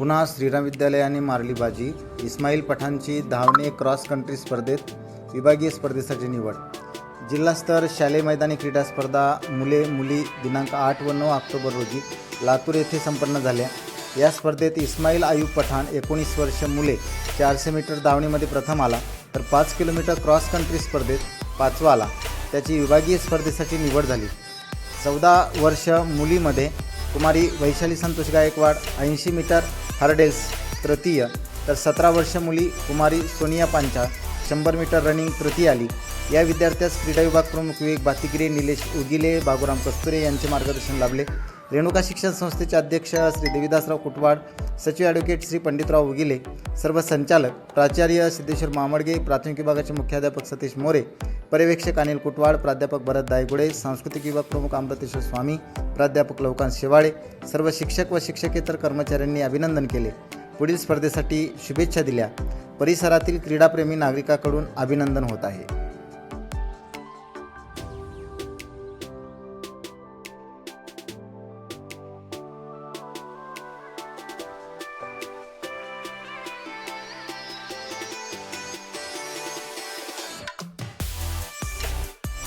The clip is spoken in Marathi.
पुन्हा श्रीराम विद्यालयाने मारली बाजी इस्माईल पठाणची धावणे क्रॉस कंट्री स्पर्धेत विभागीय स्पर्धेसाठी निवड. जिल्हास्तर शालेय मैदानी क्रीडा स्पर्धा मुले मुली दिनांक आठ व नऊ ऑक्टोबर रोजी लातूर येथे संपन्न झाल्या. या स्पर्धेत इस्माईल आयुब पठाण एकोणीस वर्ष मुले चारशे मीटर धावणीमध्ये प्रथम आला तर पाच किलोमीटर क्रॉस कंट्री स्पर्धेत पाचवा आला. त्याची विभागीय स्पर्धेसाठी निवड झाली. चौदा वर्ष मुलीमध्ये कुमारी वैशाली संतोष गायकवाड ऐंशी मीटर हर्डेल्स तृतीय तर सतरा वर्ष मुली कुमारी सोनिया पांचा शंभर मीटर रनिंग तृतीय आली. या विद्यार्थ्यास क्रीडा विभाग प्रमुख विवेक बातिगिरे निलेश उगिले बाबूराम कस्तुरे यांचे मार्गदर्शन लाभले. रेणुका शिक्षण संस्थेचे अध्यक्ष श्री देविदासराव कुटवाड सचिव ॲडव्होकेट श्री पंडितराव उगिले सर्व संचालक प्राचार्य सिद्धेश्वर मामडगे प्राथमिक विभागाचे मुख्याध्यापक सतीश मोरे पर्यवेक्षक अनिल कुटवाड प्राध्यापक भरत दायगुडे सांस्कृतिक विभाग प्रमुख अमृतेश्वर स्वामी प्राध्यापक लवकांत शेवाळे सर्व शिक्षक व शिक्षकेतर कर्मचाऱ्यांनी अभिनंदन केले. पुढील स्पर्धेसाठी शुभेच्छा दिल्या. परिसरातील क्रीडाप्रेमी नागरिकाकडून अभिनंदन होत आहे.